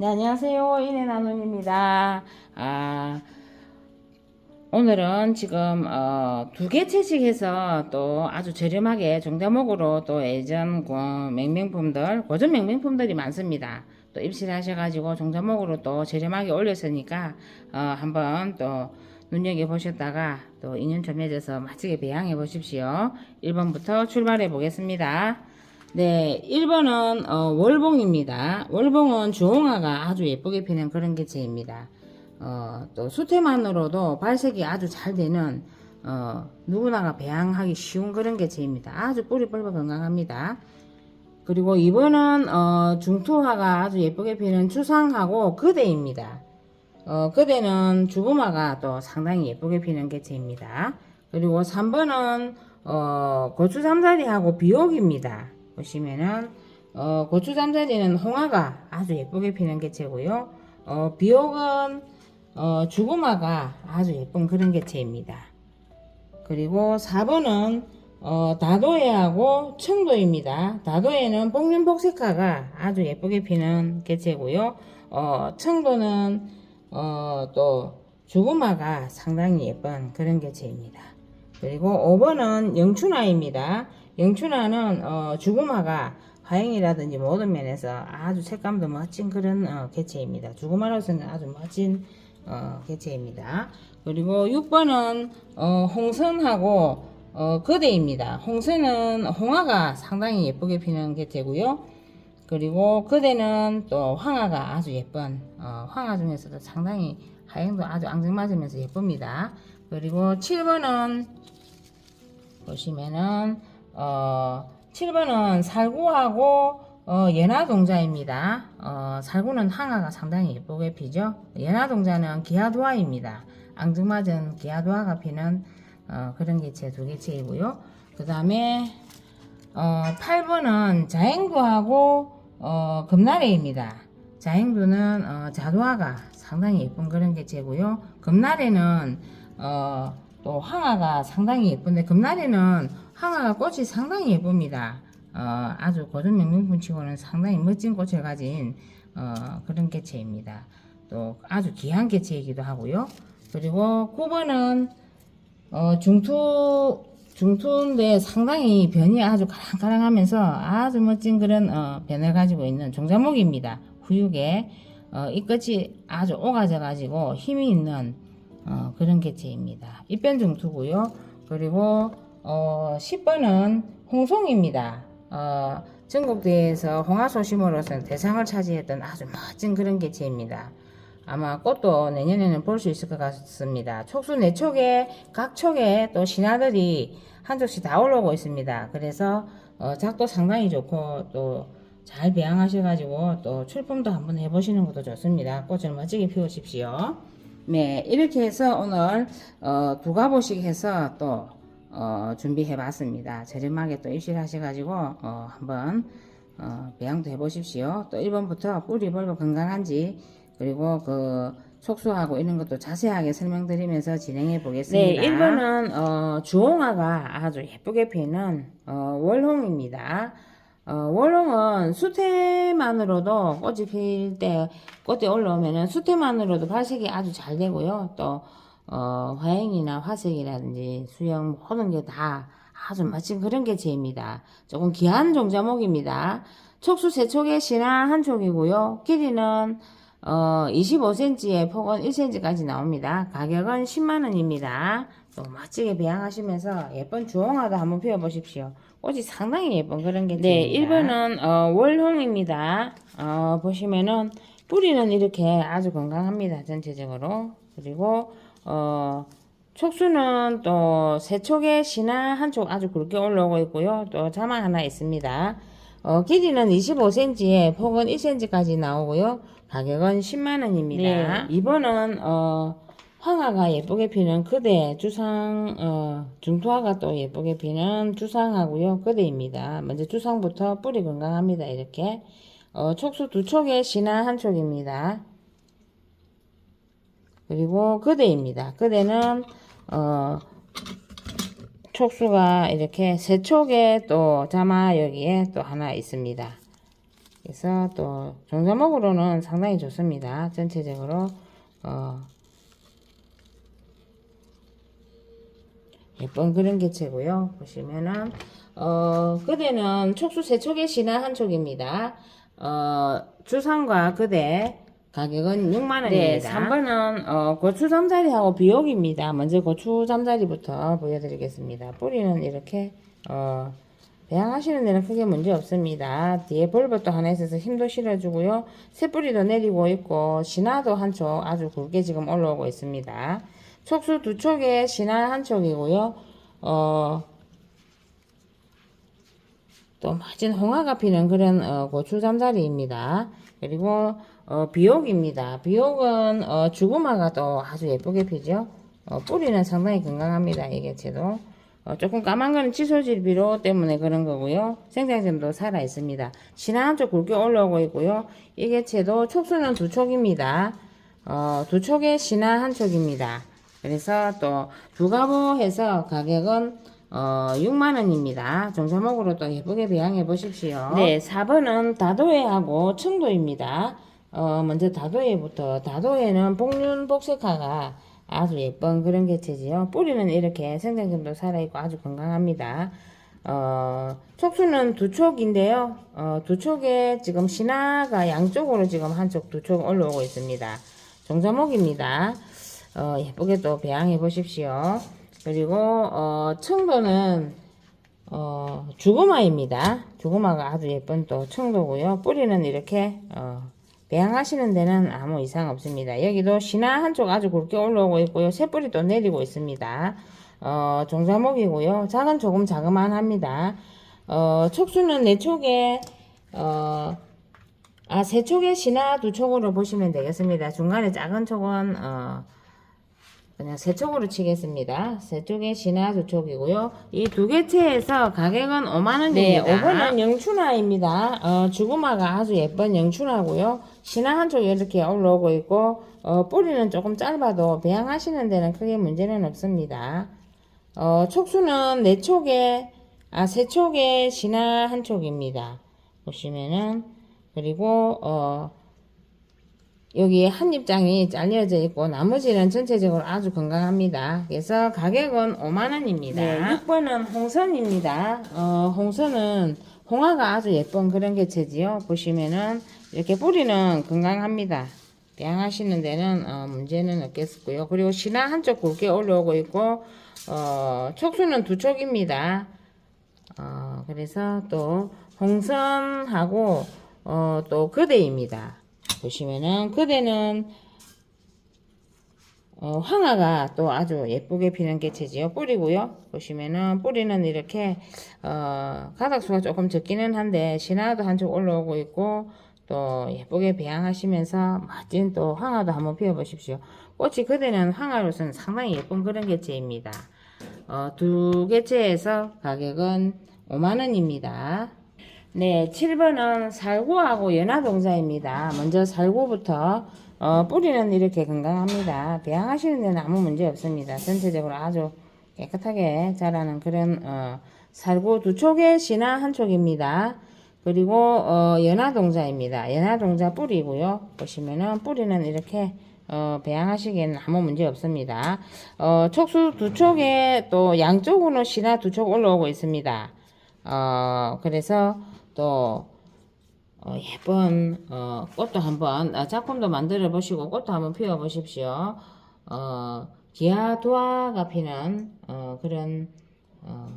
네, 안녕하세요. 이내 나눔입니다. 아, 오늘은 지금, 어, 두개 채식해서 또 아주 저렴하게 종대목으로 또 예전 그 맹맹품들, 고전 맹맹품들이 많습니다. 또 입실하셔가지고 종자목으로 또 저렴하게 올렸으니까, 어, 한번 또 눈여겨 보셨다가 또 인연 좀 맺어서 맛지게 배양해 보십시오. 1번부터 출발해 보겠습니다. 네, 1번은 어, 월봉입니다. 월봉은 주홍화가 아주 예쁘게 피는 그런 개체입니다. 어, 또 수태만으로도 발색이 아주 잘 되는 어, 누구나가 배양하기 쉬운 그런 개체입니다. 아주 뿌리 뻘뻘 건강합니다. 그리고 2번은 어, 중투화가 아주 예쁘게 피는 추상하고 그대입니다. 어, 그대는 주부마가 또 상당히 예쁘게 피는 개체입니다. 그리고 3번은 어, 고추 잠자리하고 비옥입니다. 보시면은 어, 고추 잠자리는 홍화가 아주 예쁘게 피는 개체고요. 어, 비옥은 어, 주구마가 아주 예쁜 그런 개체입니다. 그리고 4번은 어, 다도해하고 청도입니다. 다도해는 뽕륜복색화가 아주 예쁘게 피는 개체고요. 어, 청도는 어, 또 주구마가 상당히 예쁜 그런 개체입니다. 그리고 5번은 영춘화입니다. 영춘화는 어, 주구마가 화형이라든지 모든 면에서 아주 색감도 멋진 그런 어, 개체입니다. 주구마로서는 아주 멋진 어, 개체입니다. 그리고 6번은 어, 홍선하고 어, 거대입니다. 홍선은 홍화가 상당히 예쁘게 피는 개체고요. 그리고 그대는 또 황화가 아주 예쁜 어, 황화 중에서도 상당히 하행도 아주 앙증맞으면서 예쁩니다. 그리고 7번은 보시면은 어 7번은 살구하고 어, 연화동자입니다. 어, 살구는 항아가 상당히 예쁘게 피죠. 연화동자는 기하도화입니다. 앙증맞은 기하도화가 피는 어, 그런 개체 두 개체이고요. 그 다음에 어, 8번은 자행도하고 어, 금나래입니다. 자행도는 어, 자도화가 상당히 예쁜 그런 개체고요. 금나래는 어, 또 황화가 상당히 예쁜데 금나래는 황화가 꽃이 상당히 예쁩니다. 어, 아주 고전 명명분 치고는 상당히 멋진 꽃을 가진 어, 그런 개체입니다. 또 아주 귀한 개체이기도 하고요. 그리고 9번은 어, 중투 중투인데 상당히 변이 아주 가랑가랑하면서 아주 멋진 그런 어, 변을 가지고 있는 종자목입니다. 후육에 어, 이 끝이 아주 오가져 가지고 힘이 있는 어, 그런 개체입니다. 입변 중투고요. 그리고 어, 10번은 홍송입니다. 어, 전국대회에서 홍화소심으로서 대상을 차지했던 아주 멋진 그런 개체입니다. 아마 꽃도 내년에는 볼 수 있을 것 같습니다. 촉수 네 촉에 각 촉에 또 신하들이 한 촉씩 다 올라오고 있습니다. 그래서 어, 작도 상당히 좋고 또 잘 배양하셔가지고 또 출품도 한번 해보시는 것도 좋습니다. 꽃을 멋지게 피우십시오. 네, 이렇게 해서 오늘 어, 두 가보씩 해서 또 어, 준비해 봤습니다. 저렴하게 또 입실 하셔가지고 어, 한번 어, 배양도 해보십시오. 또 1번부터 뿌리 벌고 건강한지 그리고 그 촉수하고 이런 것도 자세하게 설명드리면서 진행해 보겠습니다. 네, 1번은 어, 주홍화가 아주 예쁘게 피는 어, 월홍입니다. 어, 월홍은 수태만으로도 꽃이 필 때 꽃이 올라오면은 수태만으로도 발색이 아주 잘 되고요. 또 어, 화행이나 화색이라든지 수영 모든 게 다 아주 멋진 그런 개체입니다. 조금 귀한 종자목입니다. 촉수 세 촉에 신화 한 촉이고요. 길이는 어, 25cm에 폭은 1cm까지 나옵니다. 가격은 10만원입니다. 또 멋지게 배양하시면서 예쁜 주홍화도 한번 피워보십시오. 꽃이 상당히 예쁜 그런 게 네, 1번은 어, 월홍입니다. 어, 보시면은 뿌리는 이렇게 아주 건강합니다. 전체적으로. 그리고 어, 촉수는 또 세 촉에 신화 한촉 아주 굵게 올라오고 있고요. 또 자막 하나 있습니다. 어, 길이는 25cm에 폭은 1cm까지 나오고요. 가격은 10만원입니다. 네. 이번은, 어, 황화가 예쁘게 피는 그대 주상, 어, 중투화가 또 예쁘게 피는 주상하고요. 그대입니다. 먼저 주상부터 뿌리 건강합니다. 이렇게. 어, 촉수 두 촉에 신화 한 촉입니다. 그리고 그대입니다. 그대는, 어, 촉수가 이렇게 세 촉에 또 자마 여기에 또 하나 있습니다. 그래서 또 종자목으로는 상당히 좋습니다. 전체적으로 어, 예쁜 그런 개체고요. 보시면은 어, 그대는 촉수 세촉의 신화 한 촉입니다. 어, 주상과 그대 가격은 6만 원입니다. 네, 3번은 어, 고추 잠자리하고 비옥입니다. 먼저 고추 잠자리부터 보여드리겠습니다. 뿌리는 이렇게 어, 배양하시는 데는 크게 문제 없습니다. 뒤에 볼벗도 하나 있어서 힘도 실어주고요. 새뿌리도 내리고 있고 신화도 한 촉 아주 굵게 지금 올라오고 있습니다. 촉수 두 촉에 신화 한 촉이고요. 어, 또 멋진 홍화가 피는 그런 어, 고추 잠자리입니다. 그리고 어, 비옥입니다. 비옥은 어, 주구마가 또 아주 예쁘게 피죠. 어, 뿌리는 상당히 건강합니다. 이 개체도. 어, 조금 까만 거는 치소질 비료 때문에 그런 거고요. 생장점도 살아 있습니다. 신화 한쪽 굵게 올라오고 있고요. 이 개체도 촉수는 두 촉입니다. 어, 두 촉에 신화 한 촉입니다. 그래서 또 두 가보 해서 가격은 어, 6만원입니다. 종자목으로 또 예쁘게 배양해 보십시오. 네, 4번은 다도해하고 청도입니다. 어, 먼저 다도해부터. 다도해는 복륜 복색화가 아주 예쁜 그런 개체지요. 뿌리는 이렇게 생장점도 살아있고 아주 건강합니다. 어, 촉수는 두 촉인데요. 어, 두 촉에 지금 신화가 양쪽으로 지금 한쪽 두 촉 올라오고 있습니다. 종자목입니다. 어, 예쁘게 또 배양해 보십시오. 그리고 어, 청도는 어, 주구마입니다. 주구마가 아주 예쁜 또 청도고요. 뿌리는 이렇게 어, 배양하시는 데는 아무 이상 없습니다. 여기도 신화 한쪽 아주 굵게 올라오고 있고요. 새뿌리 또 내리고 있습니다. 어, 종자목이고요. 작은 조금 자그만합니다. 어, 촉수는 네 촉에 어, 아, 세 촉에 신화 두 촉으로 보시면 되겠습니다. 중간에 작은 촉은 어, 그냥 세 촉으로 치겠습니다. 세 촉에 신화 두 촉이고요. 이 두 개체에서 가격은 5만원입니다. 네, 5번은 영춘화입니다. 어, 주구마가 아주 예쁜 영춘화고요. 신화 한쪽 이렇게 올라오고 있고, 어, 뿌리는 조금 짧아도 배양하시는 데는 크게 문제는 없습니다. 어, 촉수는 네 촉에, 아, 세 촉에 신화 한 촉입니다. 보시면은, 그리고, 어, 여기에 한 입장이 잘려져 있고 나머지는 전체적으로 아주 건강합니다. 그래서 가격은 5만원입니다. 네, 6번은 홍선입니다. 어, 홍선은 홍화가 아주 예쁜 그런 개체지요. 보시면은 이렇게 뿌리는 건강합니다. 배양하시는 데는 어, 문제는 없겠고요. 그리고 신화 한쪽 굵게 올라오고 있고 어, 촉수는 두 촉입니다. 어, 그래서 또 홍선하고 어, 또 그대입니다. 보시면은 그대는 어, 황화가 또 아주 예쁘게 피는 개체지요. 뿌리고요. 보시면은 뿌리는 이렇게 어, 가닥수가 조금 적기는 한데 신화도 한쪽 올라오고 있고 또 예쁘게 배양하시면서 멋진 또 황화도 한번 피워보십시오. 꽃이 그대는 황화로서는 상당히 예쁜 그런 개체입니다. 어, 두 개체에서 가격은 5만원입니다. 네, 7번은 살구하고 연화동자입니다. 먼저 살구부터 어, 뿌리는 이렇게 건강합니다. 배양하시는 데는 아무 문제 없습니다. 전체적으로 아주 깨끗하게 자라는 그런 어, 살구 두 촉에 신화 한 촉입니다. 그리고 어, 연화동자입니다. 연화동자 뿌리고요. 보시면은 뿌리는 이렇게 어, 배양하시기에는 아무 문제 없습니다. 어, 촉수 두 촉에 또 양쪽으로 신화 두 촉 올라오고 있습니다. 어, 그래서 또 어, 예쁜 어, 꽃도 한번 아, 작품도 만들어 보시고 꽃도 한번 피워 보십시오. 어, 기아도화가 피는 어, 그런 어,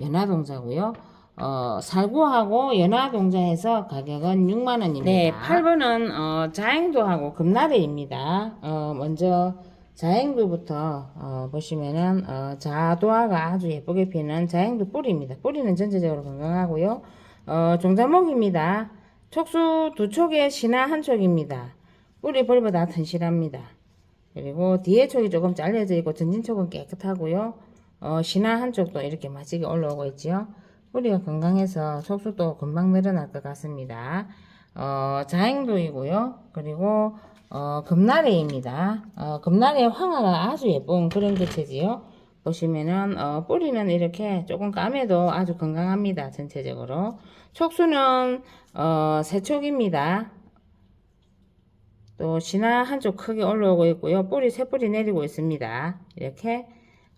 연화동자고요. 어, 살구하고 연화동자해서 가격은 6만원입니다. 네, 8번은 어, 자행도하고 금나래입니다. 어, 먼저 자행도부터 어, 보시면은 어, 자도화가 아주 예쁘게 피는 자행도 뿌리입니다. 뿌리는 전체적으로 건강하고요. 어, 종자목입니다. 촉수 두 촉에 신화 한 촉입니다. 뿌리 벌보다 튼실합니다. 그리고 뒤에 촉이 조금 잘려져 있고 전진 촉은 깨끗하고요. 어, 신화 한쪽도 이렇게 멋지게 올라오고 있지요. 뿌리가 건강해서 촉수도 금방 늘어날 것 같습니다. 어, 자행도이고요. 그리고 어, 금나래입니다. 어, 금나래 황화가 아주 예쁜 그런 개체지요. 보시면은 어, 뿌리는 이렇게 조금 까매도 아주 건강합니다. 전체적으로 촉수는 어, 세촉입니다. 또 신화 한쪽 크게 올라오고 있고요. 뿌리 세 뿌리 내리고 있습니다. 이렇게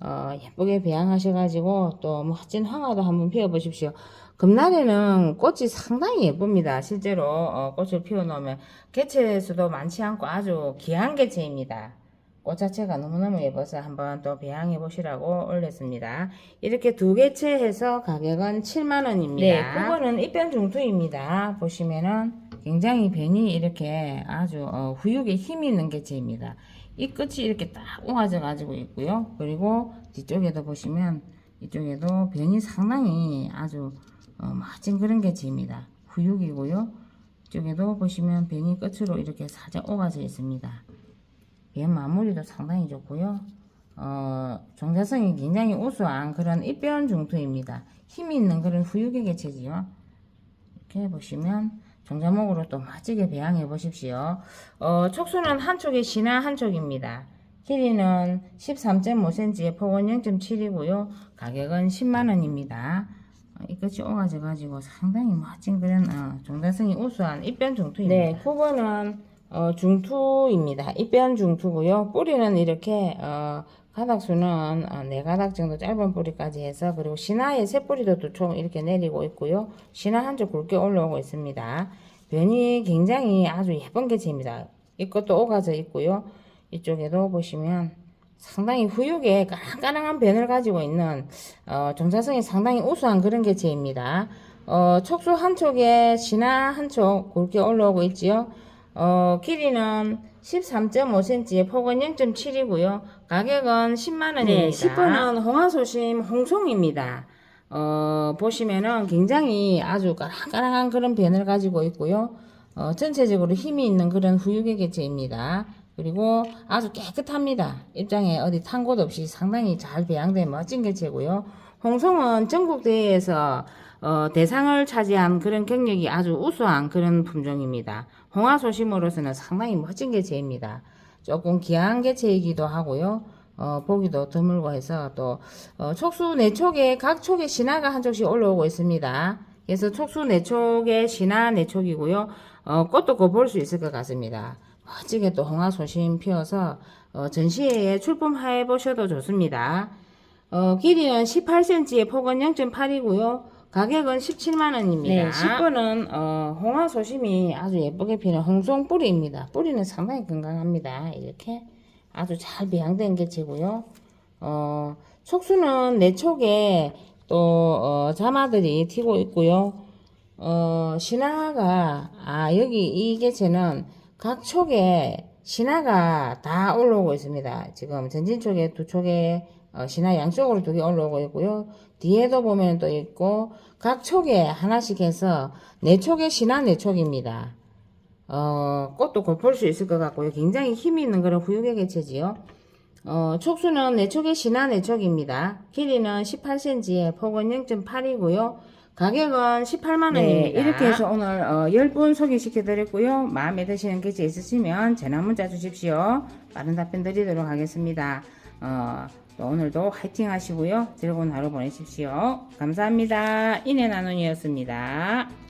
어, 예쁘게 배양하셔가지고 또 멋진 황화도 한번 피워보십시오. 금날에는 꽃이 상당히 예쁩니다. 실제로 어, 꽃을 피워놓으면 개체 수도 많지 않고 아주 귀한 개체입니다. 꽃 자체가 너무너무 예뻐서 한번 또 배양해 보시라고 올렸습니다. 이렇게 두 개체 해서 가격은 7만원입니다. 네, 그거는 입변 중투입니다. 보시면은 굉장히 변이 이렇게 아주 어, 후육에 힘이 있는 개체입니다. 이 끝이 이렇게 딱 오아져 가지고 있고요. 그리고 뒤쪽에도 보시면 이쪽에도 변이 상당히 아주 어, 멋진 그런 개체입니다. 후육이고요. 이쪽에도 보시면 변이 끝으로 이렇게 살짝 오가져 있습니다. 얘 마무리도 상당히 좋고요. 어, 종자성이 굉장히 우수한 그런 입변 중투입니다. 힘이 있는 그런 후육의 개체지요. 이렇게 보시면 종자목으로 또 멋지게 배양해 보십시오. 어, 촉수는 한쪽에 신화 한쪽입니다. 길이는 13.5cm에 폭은 0.7이고요. 가격은 10만원입니다. 어, 이 끝이 오가져 가지고 상당히 멋진 그런 어, 종자성이 우수한 입변 중투입니다. 네, 9번은 어, 중투입니다. 입변 중투고요. 뿌리는 이렇게 어, 가닥수는 어, 네 가닥 정도 짧은 뿌리까지 해서 그리고 신화의 새 뿌리도 두 총 이렇게 내리고 있고요. 신화 한쪽 굵게 올라오고 있습니다. 변이 굉장히 아주 예쁜 개체입니다. 이것도 오가져 있고요. 이쪽에도 보시면 상당히 후육에 까랑까랑한 변을 가지고 있는 어, 종자성이 상당히 우수한 그런 개체입니다. 어, 촉수 한쪽에 신화 한쪽 굵게 올라오고 있지요. 어, 길이는 13.5cm에 폭은 0.7이고요. 가격은 10만원입니다. 네, 10번은 홍화소심 홍송입니다. 어, 보시면은 굉장히 아주 까랑까랑한 그런 변을 가지고 있고요. 어, 전체적으로 힘이 있는 그런 후육의 개체입니다. 그리고 아주 깨끗합니다. 입장에 어디 탄 곳 없이 상당히 잘 배양된 멋진 개체고요. 홍송은 전국 대회에서 어, 대상을 차지한 그런 경력이 아주 우수한 그런 품종입니다. 홍화 소심으로서는 상당히 멋진 개체입니다. 조금 귀한 개체이기도 하고요. 어, 보기도 드물고 해서 또 어, 촉수 내촉에 각 촉에 신화가 한 촉씩 올라오고 있습니다. 그래서 촉수 내촉에 신화 내촉이고요. 어, 꽃도 곧 볼 수 있을 것 같습니다. 멋지게 또 홍화 소심 피어서 어, 전시회에 출품해 보셔도 좋습니다. 어, 길이는 18cm에 폭은 0.8이고요. 가격은 17만원입니다. 네, 10번은 어, 홍화 소심이 아주 예쁘게 피는 홍송 뿌리입니다. 뿌리는 상당히 건강합니다. 이렇게 아주 잘 배양된 개체고요. 어, 촉수는 내 촉에 또 어, 자마들이 튀고 있고요. 어, 신화가 아 여기 이 개체는 각 촉에 신화가 다 올라오고 있습니다. 지금 전진 쪽에 두 촉에 어, 신화 양쪽으로 두 개 올라오고 있고요. 뒤에도 보면 또 있고 각 촉에 하나씩 해서 네 촉의 신화 네 촉입니다. 어, 꽃도 곧 볼 수 있을 것 같고요. 굉장히 힘이 있는 그런 후육의 개체지요. 어, 촉수는 네 촉의 신화 네 촉입니다. 길이는 18cm에 폭은 0.8이고요. 가격은 18만원입니다. 네, 이렇게 해서 오늘 어, 10분 소개시켜 드렸고요. 마음에 드시는 개체 있으시면 전화 문자 주십시오. 빠른 답변 드리도록 하겠습니다. 어, 또 오늘도 화이팅 하시고요. 즐거운 하루 보내십시오. 감사합니다. 인해 나눔이었습니다.